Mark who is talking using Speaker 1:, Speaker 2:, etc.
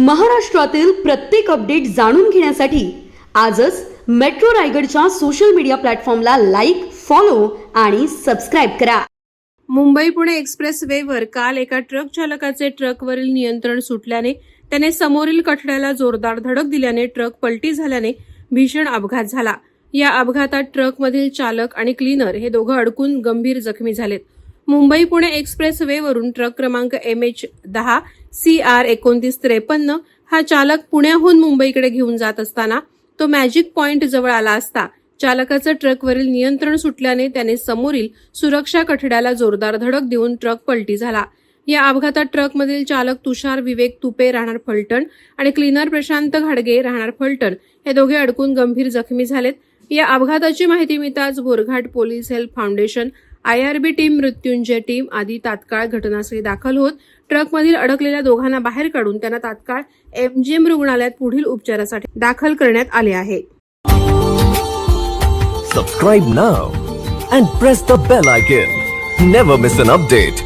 Speaker 1: महाराष्ट्रातील प्रत्येक अपडेट जाणून घेण्यासाठी आजच मेट्रो रायगडच्या सोशल मीडिया प्लॅटफॉर्मला लाईक फॉलो आणि सबस्क्राईब करा.
Speaker 2: मुंबई पुणे एक्सप्रेस वेवर काल एका ट्रक चालकाचे ट्रकवरील नियंत्रण सुटल्याने त्याने समोरील कठड्याला जोरदार धडक दिल्याने ट्रक पलटी झाल्याने भीषण अपघात झाला. या अपघातात ट्रकमधील चालक आणि क्लीनर हे दोघं अडकून गंभीर जखमी झालेत. मुंबई पुणे एक्सप्रेस वेवरून ट्रक क्रमांक एम एच दहा सी आर एकोणतीस त्रेपन्न हा चालक पुण्याहून मुंबईकडे घेऊन जात असताना तो मॅजिक पॉइंट जवळ आला असता. चालकाचं ट्रकवरील नियंत्रण सुटल्याने त्याने समोरील सुरक्षा कठड्याला जोरदार धडक देऊन ट्रक पलटी झाला. या अपघातात ट्रकमधील चालक तुषार विवेक तुपे राहणार फलटण आणि क्लीनर प्रशांत घाडगे राहणार फलटण. हे दोघे अडकून गंभीर जखमी झालेत. या अपघाताची माहिती मिळताच Borghat police help foundation IRB team Mrityunjay team आदी तात्काळ घटनास्थळी दाखल होत ट्रकमधील अडकलेल्या दोघांना बाहेर काढून त्यांना तात्काळ एमजीएम रुग्णालयात पुढील उपचारासाठी दाखल करण्यात आले आहे.
Speaker 3: Subscribe now and press the bell icon never miss an update